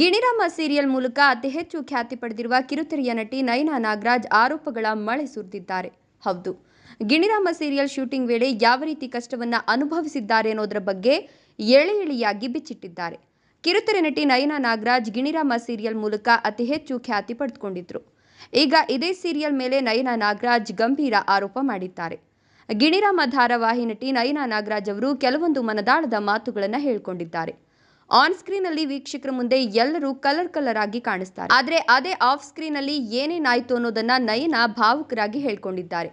Giniraama serial ಮೂಲಕ ಅತಿ ಹೆಚ್ಚು ಖ್ಯಾತಿ ಪಡೆದಿರುವ ಕಿರುತೆರೆಯ ನಟಿ ನಯನಾ ನಾಗರಾಜ್ ಆರೋಪಗಳ ಮಳೆ ಸುರಿದಿದ್ದಾರೆ. ಹೌದು, ಗಿಣಿರಾಮ ಸೀರಿಯಲ್ ಶೂಟಿಂಗ್ ವೇಳೆ ಯಾವ ರೀತಿ ಕಷ್ಟವನ್ನ ಅನುಭವಿಸಿದ್ದಾರೆ ಅನ್ನೋದರ ಬಗ್ಗೆ ಎಳೆ ಎಳೆಯಾಗಿ ಬಿಚ್ಚಿಟ್ಟಿದ್ದಾರೆ. ಕಿರುತೆರೆ ನಟಿ ನಯನಾ ನಾಗರಾಜ್ ಗಿಣಿರಾಮ ಸೀರಿಯಲ್ ಮೂಲಕ ಅತಿ ಹೆಚ್ಚು ಖ್ಯಾತಿ ಪಡೆದುಕೊಂಡಿದ್ರು. ಈಗ ಇದೇ ಸೀರಿಯಲ್ ಮೇಲೆ ನಯನಾ ನಾಗರಾಜ್ ಗಂಭೀರ ಆರೋಪ ಮಾಡಿದ್ದಾರೆ. ಗಿಣಿರಾಮ ಧಾರಾವಾಹಿ ನಟಿ ನಯನಾ ನಾಗರಾಜ್ ಅವರು ಕೆಲವೊಂದು ಮನದಾಳದ ಮಾತುಗಳನ್ನು ಹೇಳಿಕೊಂಡಿದ್ದಾರೆ. ಆನ್ ಸ್ಕ್ರೀನ್ ಅಲ್ಲಿ ವೀಕ್ಷಕರ ಮುಂದೆ ಎಲ್ಲರೂ ಕಲರ್ ಕಲರ್ ಆಗಿ ಕಾಣಿಸ್ತಾರೆ. ಆದ್ರೆ ಅದೇ ಆಫ್ ಸ್ಕ್ರೀನ್ ಅಲ್ಲಿ ಏನೇನಾಯ್ತು ಅನ್ನೋದನ್ನ ನಯನ ಭಾವುಕರಾಗಿ ಹೇಳ್ಕೊಂಡಿದ್ದಾರೆ.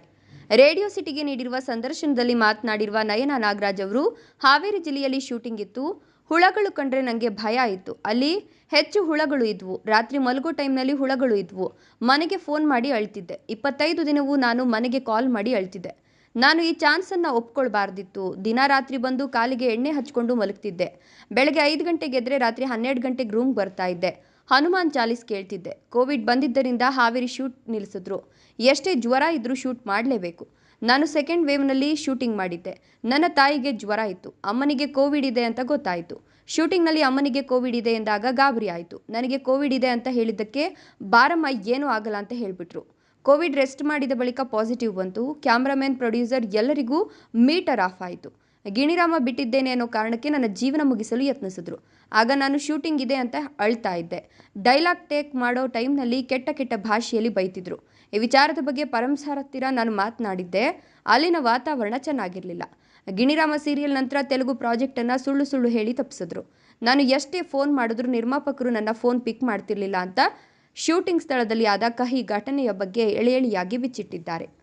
ರೇಡಿಯೋ ಸಿಟಿಗೆ ನೀಡಿರುವ ಸಂದರ್ಶನದಲ್ಲಿ ಮಾತನಾಡಿರುವ ನಯನ ನಾಗರಾಜ್ ಅವರು, ಹಾವೇರಿ ಜಿಲ್ಲೆಯಲ್ಲಿ ಶೂಟಿಂಗ್ ಇತ್ತು. ಹುಳಗಳು ಕಂಡ್ರೆ ನನಗೆ ಭಯ ಇತ್ತು ಅಲ್ಲಿ ಹೆಚ್ಚು ಹುಳಗಳು ಇದ್ವು. ರಾತ್ರಿ ಮಲಗೋ ಟೈಮ್ನಲ್ಲಿ ಹುಳಗಳು ಇದ್ವು. ಮನೆಗೆ ಫೋನ್ ಮಾಡಿ ಅಳ್ತಿದ್ದೆ. ಇಪ್ಪತ್ತೈದು ದಿನವೂ ನಾನು ಮನೆಗೆ ಕಾಲ್ ಮಾಡಿ ಅಳ್ತಿದ್ದೆ. ನಾನು ಈ ಚಾನ್ಸನ್ನು ಒಪ್ಕೊಳ್ಬಾರ್ದಿತ್ತು. ದಿನ ರಾತ್ರಿ ಬಂದು ಕಾಲಿಗೆ ಎಣ್ಣೆ ಹಚ್ಕೊಂಡು ಮಲಗ್ತಿದ್ದೆ. ಬೆಳಗ್ಗೆ ಐದು ಗಂಟೆಗೆ ಎದ್ರೆ ರಾತ್ರಿ ಹನ್ನೆರಡು ಗಂಟೆಗೆ ರೂಮ್ ಬರ್ತಾ ಇದ್ದೆ. ಹನುಮಾನ್ ಚಾಲೀಸ್ ಕೇಳ್ತಿದ್ದೆ. ಕೋವಿಡ್ ಬಂದಿದ್ದರಿಂದ ಹಾವೇರಿ ಶೂಟ್ ನಿಲ್ಲಿಸಿದ್ರು. ಎಷ್ಟೇ ಜ್ವರ ಇದ್ರೂ ಶೂಟ್ ಮಾಡಲೇಬೇಕು. ನಾನು ಸೆಕೆಂಡ್ ವೇವ್ನಲ್ಲಿ ಶೂಟಿಂಗ್ ಮಾಡಿದ್ದೆ. ನನ್ನ ತಾಯಿಗೆ ಜ್ವರ ಇತ್ತು. ಅಮ್ಮನಿಗೆ ಕೋವಿಡ್ ಇದೆ ಅಂತ ಗೊತ್ತಾಯಿತು. ಶೂಟಿಂಗ್ನಲ್ಲಿ ಅಮ್ಮನಿಗೆ ಕೋವಿಡ್ ಇದೆ ಎಂದಾಗ ಗಾಬರಿ ಆಯಿತು. ನನಗೆ ಕೋವಿಡ್ ಇದೆ ಅಂತ ಹೇಳಿದ್ದಕ್ಕೆ, ಬಾರಮ್ಮ, ಏನೂ ಆಗಲ್ಲ ಅಂತ ಹೇಳಿಬಿಟ್ರು. ಕೋವಿಡ್ ರೆಸ್ಟ್ ಮಾಡಿದ ಬಳಿಕ ಪಾಸಿಟಿವ್ ಬಂತು. ಕ್ಯಾಮ್ರಾಮನ್, ಪ್ರೊಡ್ಯೂಸರ್ ಎಲ್ಲರಿಗೂ ಮೀಟರ್ ಆಫ್ ಆಯಿತು. ಗಿಣಿರಾಮ ಬಿಟ್ಟಿದ್ದೇನೆ ಅನ್ನೋ ಕಾರಣಕ್ಕೆ ನನ್ನ ಜೀವನ ಮುಗಿಸಲು ಯತ್ನಿಸಿದ್ರು. ಆಗ ನಾನು ಶೂಟಿಂಗ್ ಇದೆ ಅಂತ ಅಳ್ತಾ ಇದ್ದೆ. ಡೈಲಾಗ್ ಟೇಕ್ ಮಾಡೋ ಟೈಮ್ನಲ್ಲಿ ಕೆಟ್ಟ ಕೆಟ್ಟ ಭಾಷೆಯಲ್ಲಿ ಬೈತಿದ್ರು. ಈ ವಿಚಾರದ ಬಗ್ಗೆ ಪರಂಸಾರ ಹತ್ತಿರ ನಾನು ಮಾತನಾಡಿದ್ದೆ. ಅಲ್ಲಿನ ವಾತಾವರಣ ಚೆನ್ನಾಗಿರಲಿಲ್ಲ. ಗಿಣಿರಾಮ ಸೀರಿಯಲ್ ನಂತರ ತೆಲುಗು ಪ್ರಾಜೆಕ್ಟನ್ನು ಸುಳ್ಳು ಸುಳ್ಳು ಹೇಳಿ ತಪ್ಪಿಸಿದ್ರು. ನಾನು ಎಷ್ಟೇ ಫೋನ್ ಮಾಡಿದ್ರು ನಿರ್ಮಾಪಕರು ನನ್ನ ಫೋನ್ ಪಿಕ್ ಮಾಡ್ತಿರ್ಲಿಲ್ಲ ಅಂತ ಶೂಟಿಂಗ್ ಸ್ಥಳದಲ್ಲಿ ಆದ ಕಹಿ ಘಟನೆಯ ಬಗ್ಗೆ ಎಳೆಎಳೆಯಾಗಿ ಬಿಚ್ಚಿಟ್ಟಿದ್ದಾರೆ